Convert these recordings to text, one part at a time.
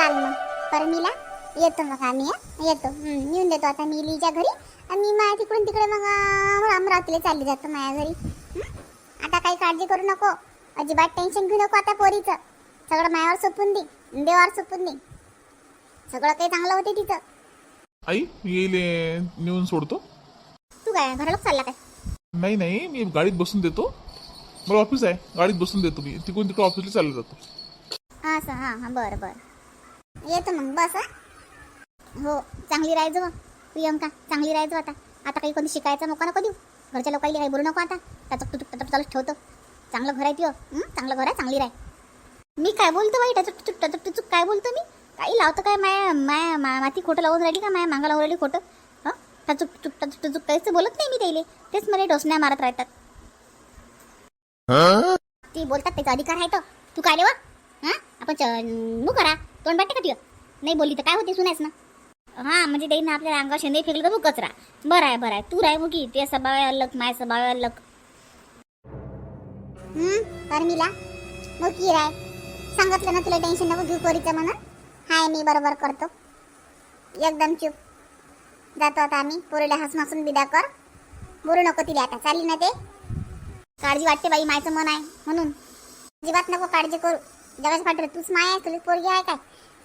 चाल मग परमीला येतो मग आम्ही हं? येतो. हं, येऊन देतो आता मी लिच्या घरी. आणि मी माझ्या तिकडून तिकडे मग अं, अमरावतीला चालली जातो माझ्या घरी. हं? आता काही काळजी करू नको. अजिबात टेन्शन घेऊ नको आता पोरीचं. सगळं मायावर सोपून दे. देवावर सोपून दे. सगळं काही चांगलं होते तिचं आई येईल नेऊन सोडतो. तू काय घराला चालला काय? नाही नाही मी गाडीत बसून देतो. मला ऑफिस आहे. गाडीत बसून देतो मी. तिकडून तिकडे ऑफिसला चालला जातो. असं हां हां बरं बरं. येतो मग बस हा. चांगली राहायचं मग. प्रियंका चांगली राहायचं आता. आता काही कोणी शिकायचा मोका नको देऊ. घरच्या लोकांना काही बोलू नको आता. त्याचं टुटुक टटप चालूच ठेवतो चांगलं घर आहे हं? चांगलं घर आहे चांगली राह मी काय बोलतो बाई? त्याचं टुचुक टटप टुचुक काय बोलतो मी? काही लावतो काय माया माया मा- माती खोटं लावून राहिली का माया? मागं लावून राहिली खोटं? हं? टचुक टुचुक टचुक टचुक काहीच बोलत नाही मी त्याले. तेच मला डोसण्या मारत राहतात. ती बोलतात त्याचा अधिकार आहे तो. तू काय वा? हा? आपण च- करा. तोंड वाटते का तुझं नाही बोलली तर काय होते सुनायस ना? हां म्हणजे ते ना आपल्या अंगावर शेंदे फेकलं तर कचरा? बरं आहे बरं आहे. तू राय मुकी ते स्वभाव अलग माय स्वभाव अलग अलग परमीला. मुकी राय. सांगितलं ना तुला टेन्शन नको घेऊ पोरीचं म्हणून? हाय मी बरोबर करतो. एकदम चूप. जातो आता आम्ही. पोरीला हसमासून बिदा कर. बोलू नको तिला आता. चालली ना ते? काळजी वाटते बाई मायचं मन आहे म्हणून. अजिबात नको काळजी करू. जगाच्या पाठवलं तूच माय आहे तुला पोरगी आहे काय?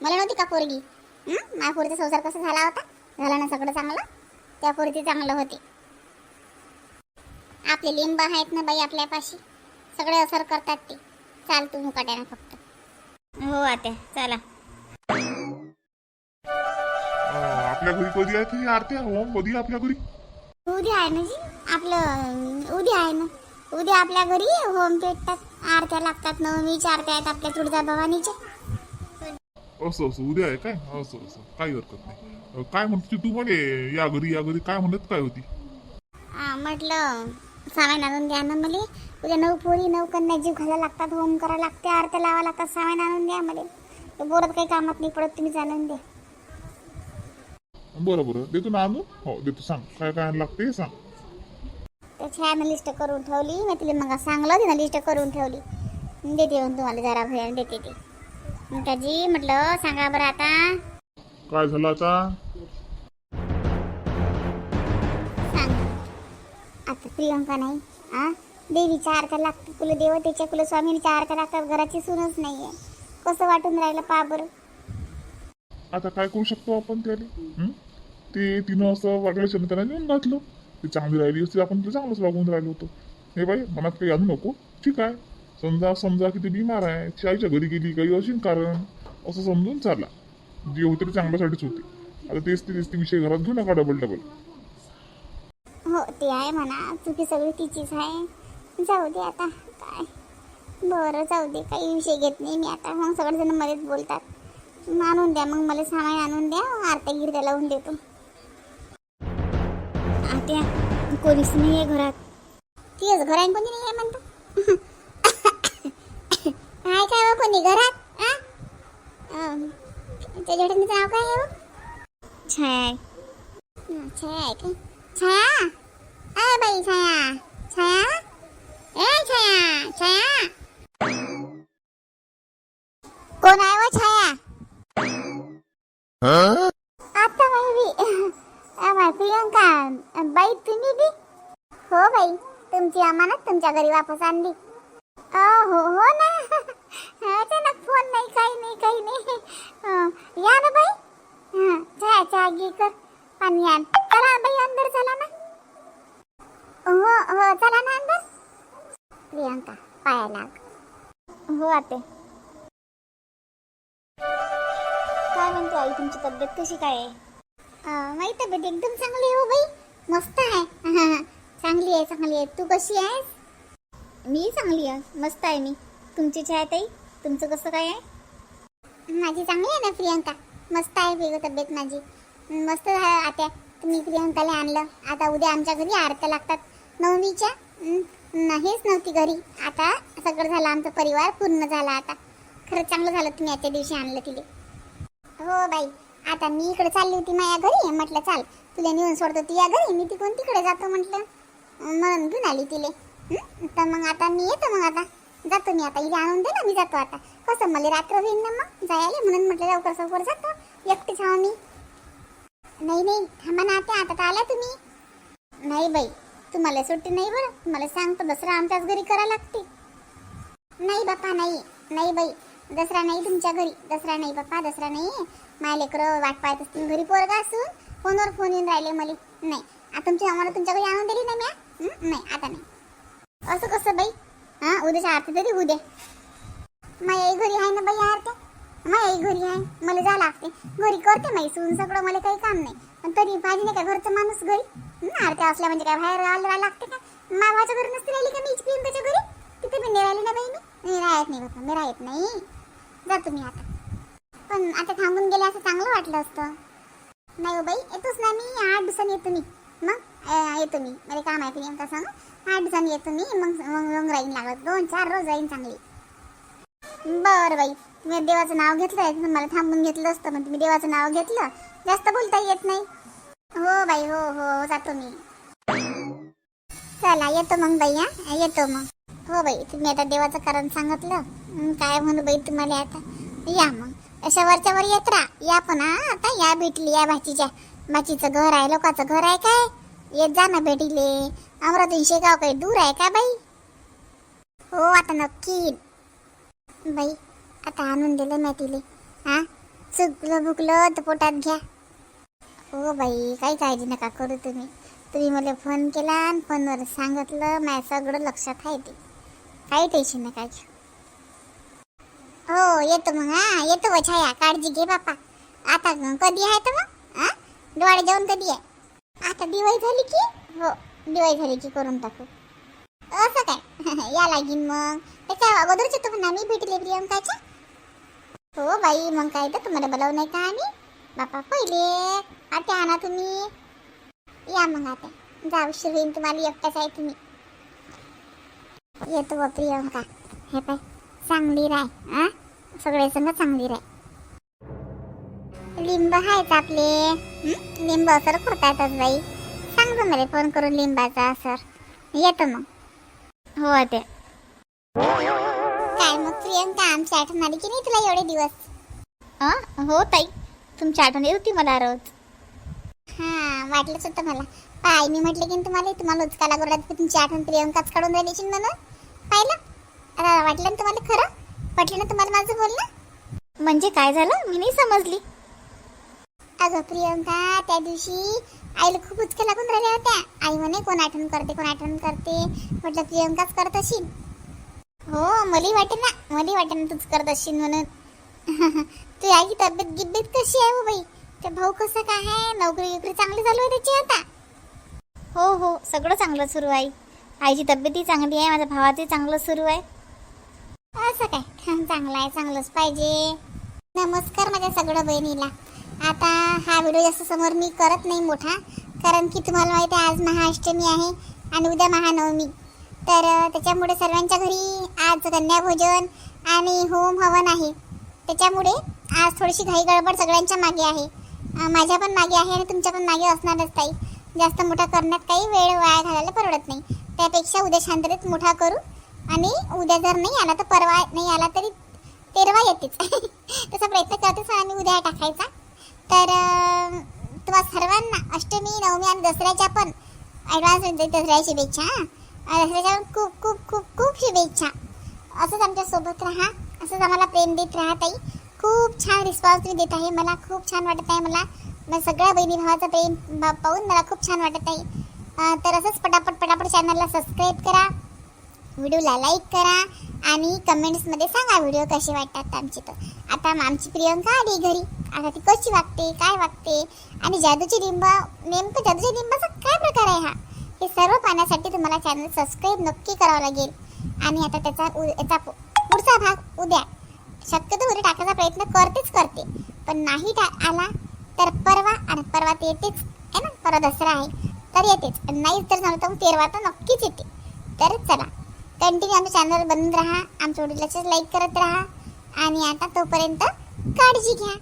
मला नव्हती का पोरगी? हं? माझ्या पोरीचा संसार कसा झाला होता? झाला ना सगळं चांगलं? त्या पोरीचे चांगलं होते. आपले लिंब आहेत ना बाई आपल्यापाशी. सगळे असर करतात ते. चाल तू मुकाट्यानं फक्त. हो आत्या चला. आपल्या घरी कधी आहे आरती? हो कधी आहे आपल्या घरी? उद्या आहे ना जी आपलं उद्या आहे ना. उद्या आपल्या घरी होम पेटतात आरत्या लागतात नवमीच्या आरत्या आहेत आपल्या तुळजा भवानीच्या असं असं उद्या आहे काय? असं असं काही हरकत नाही. काय म्हणते तू म्हणे या घरी या घरी. काय म्हणत काय होती? हा, म्हटलं सामान आणून द्या ना मला उद्या नऊ पोरी नऊ कन्या जीव घालायला लागतात होम करायला लागते आरत्या लावा लागतात सामान आणून द्या मला ते बोलत काही कामात नाही पडत तुम्ही आणून द्या. बरं बरं. देतो ना आणू हो देतो. सांग. काय काय लागते सांग. त्याची आहे ना लिस्ट करून ठेवली. मी तिला मग सांगलं तिनं लिस्ट करून ठेवली. देते मग तुम्हाला जरा भयान देते ते. त्याची म्हटलं सांगा बरं आता. काय झालं आता? सांग. आता प्रियंका नाही आ? देवीच्या आरत्या लागतात तुला देवतेच्या कुल स्वामीच्या आरत्या लागतात घराची सूनच नाहीये. कसं वाटून राहिलं पा बरं? आता काय करू शकतो आपण त्याला? हं? ते तिनं असं वागलं शनी त्याला नेऊन घातलं. ती चांगली राहिली असती आपण तिला चांगलंच वागून राहिलो होतो. हे बाई मनात काही आणू नको. ठीक आहे. समजा समजा की ती बिमार आहे ती आईच्या घरी गेली काही असेल कारण असं समजून चालला. जे होते ते चांगल्यासाठीच होते. आता तेच ते तेच ते विषय घरात घेऊ नका डबल डबल हो ते आहे म्हणा. चुकी सगळी तिचीच आहे. जाऊ दे आता. काय? बरं जाऊ दे. काही विषय घेत नाही मी आता. मग सगळेजण मध्येच बोलतात. आणून द्या. मग मला सामान आणून द्या. आरत्या गिरत्या लावून देतो. आत्या कोणीच नाही आहे घरात. तीच घर आहे कोणी नाही आहे म्हणतो. काय काय हो कोणी घरात? आ? अं, त्या जडणीचं नाव काय आहे हो? छाया. आहे. हं, छाया आहे का? छाया? अय बाई छाया. छाया? ए छाया छाया. कोण आहे व छाया? आता बाई बाई प्रियंका बाई तुम्ही बी? हो बाई तुमची अमानत तुमच्या घरी वापस आणली. अ, हो हो ना अचानक फोन नाही काही नाही काही नाही अ, या ना बाई हं, चहा चहा घे कर पाणी आण. चला बाई अंदर चला ना. हो हो चला ना अंदर. प्रियंका पाया लाग. हो आते. काय म्हणते आई तुमची तब्येत कशी काय आहे? माझी तब्येत एकदम चांगली आहे हो बाई. मस्त आहे. चांगली आहे चांगली आहे. तू कशी आहेस? मी चांगली आहे. मस्त आहे मी. तुमची चहा ताई तुमचं कसं काय आहे? माझी चांगली आहे ना प्रियंका? मस्त आहे वेगळी तब्येत माझी. मस्त आहे आत्या. तुम्ही प्रियंकाला आणलं. आता उद्या आमच्या घरी आरत्या लागतात. नवमीच्या? हेच नव्हती घरी. आता सगळं झालं. आमचा परिवार पूर्ण झाला आता. खरंच चांगलं झालं तुम्ही आजच्या दिवशी आणलं तिले. हो बाई. आता मी इकडे चालली होती माझ्या घरी. म्हटलं चाल तुला नेऊन सोडतो ती या घरी. मी तिकडून तिकडे जातो म्हटलं. म्हणून घेऊन आली तिले. तर मग आता मी येतो मग आता. जातो मी आता. इथे आणून दे ना मी जातो आता. कसं मला रात्र होईल ना मग? जायला म्हणून म्हटलं लवकर सवकर जातो. एकटीच आहो मी. नाही नाही. थांबा ना आता आता आला तुम्ही. नाही बाई. तुम्हाला सुट्टी नाही बरं? तुम्हाला सांगतो दसरा आमच्याच घरी करा लागते. नाही बापा नाही. नाही बाई. दसरा नाही तुमच्या घरी. दसरा नाही बापा दसरा नाही. माझ्या लेकरं वाट पाहत असतील घरी पोरगा असून फोनवर फोन येऊन राहिले मला. नाही. आता तुमची आम्हाला तुमच्या घरी आणून दिली ना म्या? नाही आता नाही. असं कसं बाई? हां? उद्याच्या आरती तरी उद्या माझ्या घरी आहे ना बाई आरत्या? माझ्या घरी आहे मला जा लागते घरी करते माई सून सगळं मला काही काम नाही. पण तरी पाहिजे नाही का घरचं माणूस घरी? आरत्या असल्या म्हणजे काय बाहेर आलं लागते का? मावाच्या घरी नसते राहिली का मी प्रियंकाच्या घरी? तिथे पण नाही राहिली ना बाई मी. मी राहत नाही बघा मी राहत नाही. जातो मी आता. पण आता थांबून गेले असं चांगलं वाटलं असतं. नाही हो बाई येतोच ना मी. आठ दिवसांनी येतो मी. मग? येतो मी. मला काम आहे प्रियंका सांग? आठ दिवसांनी येतो मी. मग मग मग राहीन लागत दोन चार रोज राहीन चांगली. बरं बाई. तुम्ही देवाचं नाव घेतलं तुम्हाला थांबून घेतलं असतं मग तुम्ही देवाचं नाव घेतलं जास्त बोलता येत नाही. हो बाई हो, हो हो जातो मी. चला येतो मग बाई हा? येतो मग. हो बाई तुम्ही आता देवाचं कारण सांगितलं. काय म्हणू बाई तुम्हाला आता? या मग. अशा वरच्या वर येत राहा. या पण हा आता या भेटली या भाचीच्या. भाचीचं घर आहे लोकांचं घर आहे काय? येत जा ना भेटीले. अमरावती शेगाव काही दूर आहे का बाई? हो आता नक्की. बाई आता आणून दिलं मी तिले. हा? चुकलं भुकलं तर पोटात घ्या. हो बाई काही काळजी नका करू तुम्ही. तुम्ही मला फोन केला आणि फोनवर सांगितलं माझ्या सगळं लक्षात आहे ते. काही टेन्शन नका घेऊ. हो येतो मग हा? येतो व छाया काळजी घे बापा. आता कधी आहे तर मग? हा? दिवाळी जाऊन कधी आहे? आता दिवाळी झाली की? हो दिवाळी झाली की करून टाकू. असं काय? या लागीन मग. त्याच्या अगोदरच येतो म्हणा मी भेटले प्रियंकाच्या. हो बाई मग काय तर तुम्हाला बोलावं नाही का आम्ही. बापा पहिले आता आणा तुम्ही. या मग आता. जा उशीर होईन तुम्हाला एकटाच आहे तुम्ही. येतो बा प्रियंका. हे पाय चांगली राय हा सगळे संग चांगली राय. लिंब आहेत आपले. लिंब सर करता बाई. सांग जा मला फोन करून लिंबाचा सर. येतो मग. हो ते. काय मग प्रियंका आमची आठवण आली की नाही तुला एवढे दिवस? हो ताई तुमची आठवण येत होती मला रोज. हा वाटलंच होतं मला. पाय मी म्हटलं की तुम्हाला तुम्हाला करू लागते तुमची आठवण प्रियंकाच काढून राहिली म्हणून. पाहिलं? आता वाटलं ना तुम्हाला खरं? पटलं ना तुम्हाला माझं बोलणं? म्हणजे काय झालं? मी नाही समजली. अगं प्रियंका त्या दिवशी आईला खूप उचका लागून राहिल्या होत्या. आई म्हणे कोण आठवण करते कोण आठवण करते? म्हटलं प्रियंकाच करत असेल. हो मलाही वाटे ना. मलाही वाटे ना तूच करत असशील म्हणून. तू आई तब्येत गिब्येत कशी आहे हो बाई? ते भाऊ कसं काय आहे? नोकरी विकरी चांगली चालू आहे त्याची आता? हो हो सगळं चांगलं सुरू आहे. आईची तब्येतही चांगली आहे माझ्या भावाचंही चांगलं सुरू आहे. असं काय? चांगलं आहे चांगलंच पाहिजे. नमस्कार माझ्या सगळं बहिणीला. आता हा व्हिडिओ जास्त समोर मी करत नाही मोठा कारण की तुम्हाला माहिती आहे आज महाअष्टमी आहे आणि उद्या महानवमी. तर त्याच्यामुळे सर्वांच्या घरी आज कन्याभोजन आणि होम हवन आहे. त्याच्यामुळे आज थोडीशी घाई गडबड सगळ्यांच्या मागे आहे. माझ्या पण मागे आहे आणि तुमच्या पण मागे असणारच ताई. जास्त मोठा करण्यात काही वेळ वाया घालायला परवडत नाही. त्यापेक्षा उद्या शांततेत मोठा करू आणि उद्या जर नाही आला तर परवा नाही आला तरी तेरवा येतेच. तसा प्रयत्न करतेच आणि उद्या टाकायचा. तर अ, तुम्हा सर्वांना अष्टमी नवमी आणि दसऱ्याच्या पण ॲडव्हान्स म्हणजे दसऱ्याची शुभेच्छा हां. खूप खूप खूप खूप शुभेच्छा. असंच आमच्यासोबत राहा. असंच आम्हाला प्रेम देत राहा ताई. खूप छान रिस्पॉन्स तुम्ही देत आहे. मला खूप छान वाटत आहे. मला मला सगळ्या बहिणी भावाचं प्रेम पाहून मला खूप छान वाटत आहे. तर असंच पटापट पटापट चॅनलला सबस्क्राईब करा. व्हिडिओला लाईक करा. आणि कमेंट्समध्ये सांगा व्हिडिओ कसे वाटतात आमचे तर. आता आमची प्रियंका आली घरी. आता ती कशी वागते काय वागते? आणि जादूची लिंब नेमकं जादूच्या लिंबाचा काय प्रकार आहे हा? हे सर्व पाहण्यासाठी तुम्हाला चॅनल सबस्क्राईब नक्की करावं लागेल. आणि आता त्याचा उ- याचा पुढचा भाग उद्या. शक्यतो उद्या टाकायचा प्रयत्न करतेच करते. पण नाही टा आला तर परवा आणि परवा ते येतेच. आहे ना? परवा दसरा आहे तर येतेच. पण नाही तर झालं तर तेरवा तर नक्कीच येते. तर चला कंटिन्यू आमच्या चॅनल बनवून राहा. आमच्या व्हिडिओला लाईक करत राहा. आणि आता तोपर्यंत काळजी घ्या.